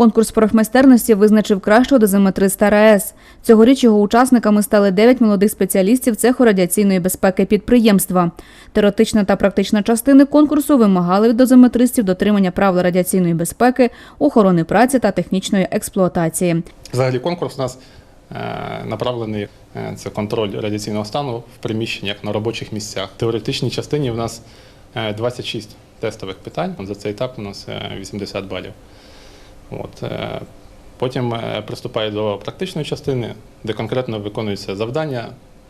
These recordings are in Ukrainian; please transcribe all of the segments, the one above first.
Конкурс профмайстерності визначив кращого дозиметриста РАЕС. Цьогоріч його учасниками стали 9 молодих спеціалістів цеху радіаційної безпеки підприємства. Теоретична та практична частини конкурсу вимагали від дозиметристів дотримання правил радіаційної безпеки, охорони праці та технічної експлуатації. Взагалі конкурс у нас е, направлений е, це контроль радіаційного стану в приміщеннях на робочих місцях. Теоретичній частині в нас е, 26 тестових питань. За цей етап у нас е, 80 балів. От, е, Потім е, приступає до практичної частини, де конкретно виконуються завдання.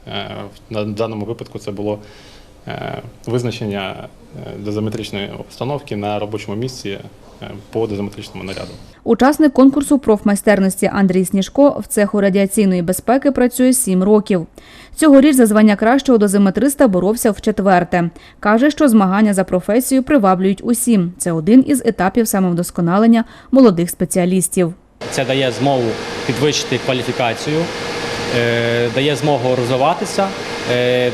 Е, в- даному випадку це було визначення е, дозиметричної установки на робочому місці е, по дозиметричному наряду. Учасник конкурсу профмайстерності Андрій Сніжко в цеху радіаційної безпеки працює 7 років. Цьогоріч за звання кращого дозиметриста боровся в четверте. Каже, що змагання за професію приваблюють усім. Це один із етапів самовдосконалення молодих спеціалістів. Це дає змогу підвищити кваліфікацію, е, дає змогу розвиватися,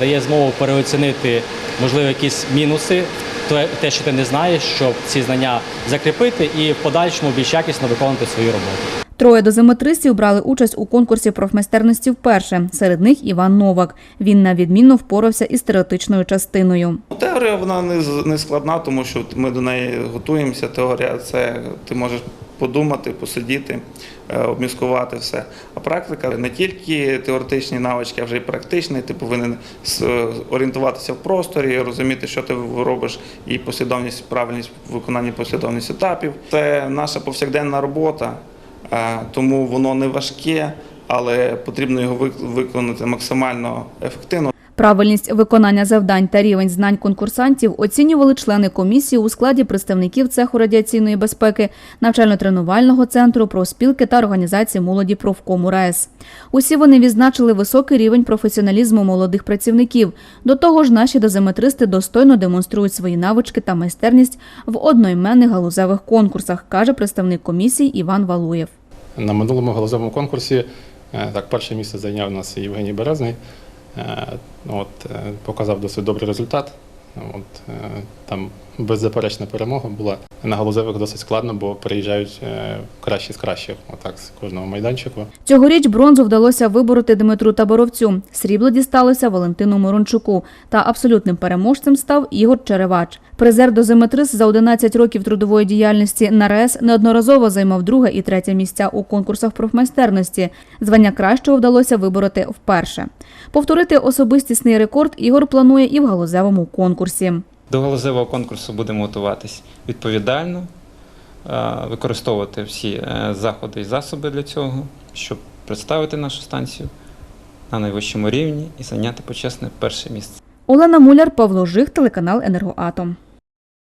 дає змогу переоцінити, можливо, якісь мінуси, те- те, що ти не знаєш, щоб ці знання закріпити і в подальшому більш якісно виконувати свою роботу. Троє дозиметристів брали участь у конкурсі профмайстерності вперше. Серед них Іван Новак. Він на відмінно впорався із теоретичною частиною. Теорія вона не, з- не складна, тому що ми до неї готуємося. Теорія це ти можеш подумати, посидіти, е, обміскувати все. А практика не тільки теоретичні навички, а вже й практичні. Ти повинен орієнтуватися в просторі, розуміти, що ти робиш, і послідовність, правильність виконання послідовність етапів. Це наша повсякденна робота, е, тому воно не важке, але потрібно його вик- виконати максимально ефективно. Правильність виконання завдань та рівень знань конкурсантів оцінювали члени комісії у складі представників цеху радіаційної безпеки, навчально-тренувального центру, профспілки та організації молоді профкому РаЕС. Усі вони відзначили високий рівень професіоналізму молодих працівників. До того ж, наші дозиметристи достойно демонструють свої навички та майстерність в одноіменних галузевих конкурсах, каже представник комісії Іван Валуєв. На минулому галузевому конкурсі е, так, перше місце зайняв нас Євгеній Березний. Е, От, е, показав досить добрий результат. От, е, там беззаперечна перемога була. На галузевих досить складно, бо приїжджають кращі з кращих, отак, з кожного майданчику. Цьогоріч бронзу вдалося вибороти Дмитру Таборовцю. Срібло дісталося Валентину Мирончуку. Та абсолютним переможцем став Ігор Черевач. Призер дозиметрист за 11 років трудової діяльності на РЕС неодноразово займав друге і третє місця у конкурсах профмайстерності. Звання кращого вдалося вибороти вперше. Повторити особистісний рекорд Ігор планує і в галузевому конкурсі. До галузевого конкурсу будемо готуватись відповідально, е, використовувати всі е, заходи і засоби для цього, щоб представити нашу станцію на найвищому рівні і зайняти почесне перше місце. Олена Муляр, Павло Жих, телеканал Енергоатом.